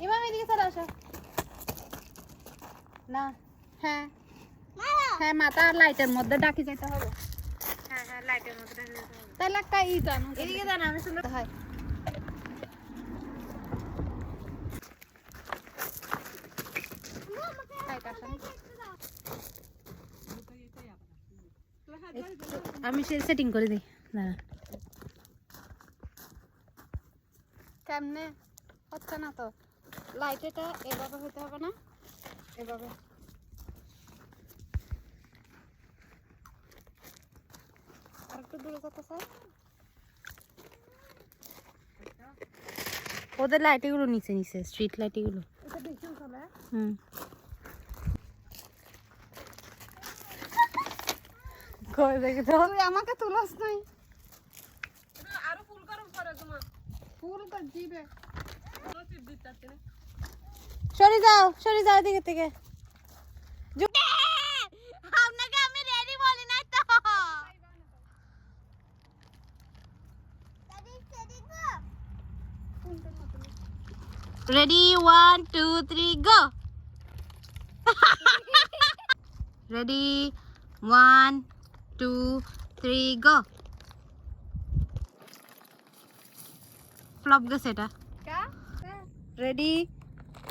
আসো। না। হ্যাঁ। হ্যাঁ মাথা লাইটের মধ্যে ডাকি যেতে হবে। হ্যাঁ হ্যাঁ লাইটের মধ্যে হবে। তাহলে একটা ই জানো এদিকে জানা আমি সুন্দর হয়। না। আমি সে সেটিং করে দিই। দাঁড়া। কেমনে? হচ্ছে না তো। লাইট এটা এভাবে হইতে হবে না। এভাবে। আর একটু দূরে যেতে চাই। ওদের লাইটগুলো নিচে নিচে স্ট্রিট লাইটগুলো এটা হুম। কই দেখি তো। তুই আমাকে তুলস নাই আরও ফুল করো পরে তোমার। ফুল তো জিবে সরে যাও সরে যাও দিকে থেকে আপনাকে আমি রেডি বলি নাই তো ready one two three go ready one two three go flop গেছে এটা Ready?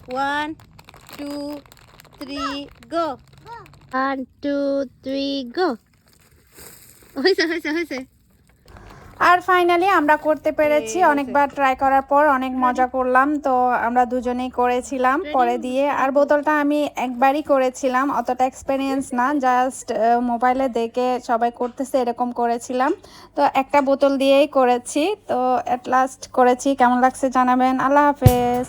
One, two, three, go. One, two, three, go. Oh, it's a. আর ফাইনালি আমরা করতে পেরেছি অনেকবার ট্রাই করার পর অনেক মজা করলাম তো আমরা দুজনেই করেছিলাম পরে দিয়ে আর বোতলটা আমি একবারই করেছিলাম অতটা এক্সপিরিয়েন্স না জাস্ট মোবাইলে দেখে সবাই করতেছে এরকম করেছিলাম। তো একটা বোতল দিয়েই করেছি তো অ্যাট লাস্ট করেছি কেমন লাগছে জানাবেন? আল্লাহ হাফেজ।